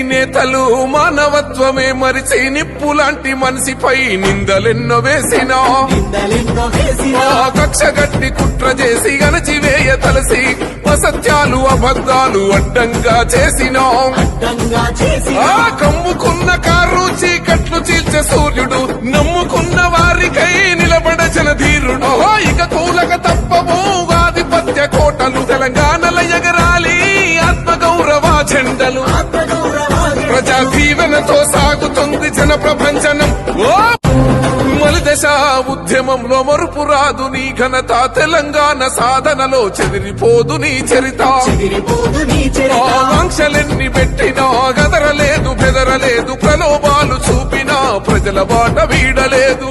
అసలు మానవత్వమే మరిచి నిప్పు లాంటి మనిషిపై నిందలెన్నో వేసినా. కక్ష గట్టి కుట్ర చేసి గణచివేయ తలసి అసత్యాలు అబద్ధాలు అడ్డంగా చేసినా. కమ్ముకున్న కారు చీకట్లు చీల్చే సూర్యుడు నమ్ముకున్న వారికై నిలబడచన ధీరుడు. ఇక కూలక తప్పవు ఆధిపత్య కోటలు తెలంగాణల ఎగరాలి ఆత్మగౌరవ జెండలు. ఆత్మగౌరవాన్ని ప్రజా దీవెనతో సాగుతుంది జన ప్రపంచనం ఓ మలిదశ ఉద్యమంలో మరుపు రాదు నీ ఘనత. తెలంగాణ సాధనలో చెదిరిపోదు నీ చరిత. ఆకాంక్షలెన్ని పెట్టినా గదరలేదు బెదరలేదు ప్రలోభాలు చూపినా ప్రజల బాట వీడలేదు.